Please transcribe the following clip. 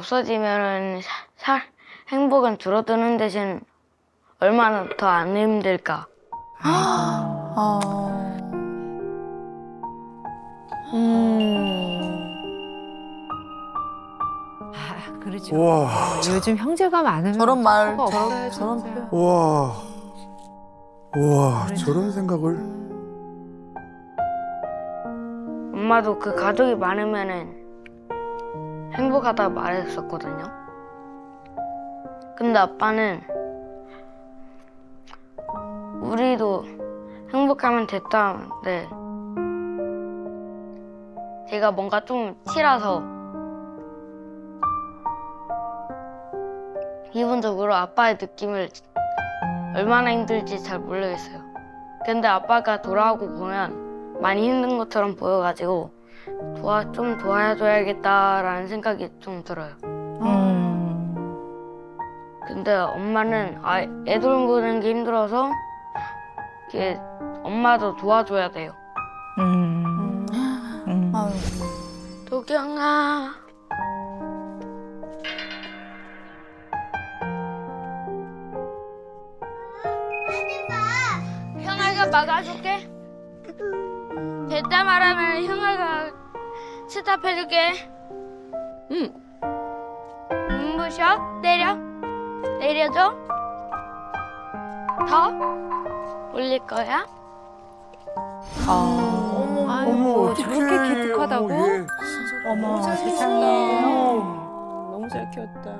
없어지면은 사- 사- 행복은 줄어드는 대신 얼마나 더 안 힘들까. 아. 아, 그렇죠. 우와. 요즘 형제가 많으면 저런 말, 수가 저런- 없어요, 저런 진짜. 표현. 우와. 우와, 저런 생각을. 엄마도 그 가족이 많으면은 행복하다 말했었거든요. 근데 아빠는 우리도 행복하면 됐다는데 제가 뭔가 좀 치라서 기본적으로 아빠의 느낌을 얼마나 힘들지 잘 모르겠어요. 근데 아빠가 돌아오고 보면 많이 힘든 것처럼 보여가지고 도와 좀 도와줘야겠다라는 생각이 좀 들어요. 근데 엄마는 아, 애 돌보는 게 힘들어서 이게 엄마도 도와줘야 돼요. 아유. 도경아. 형아가 막아줄게. 됐다 말하면 형아가 스탑해줄게. 응. 눈부셔 때려 내려줘. 더 올릴 거야. 어머, 아이고, 어떡해. 저렇게 기특하다고? 어머, 얘. 어머. 세상에. 너무 잘 키웠다.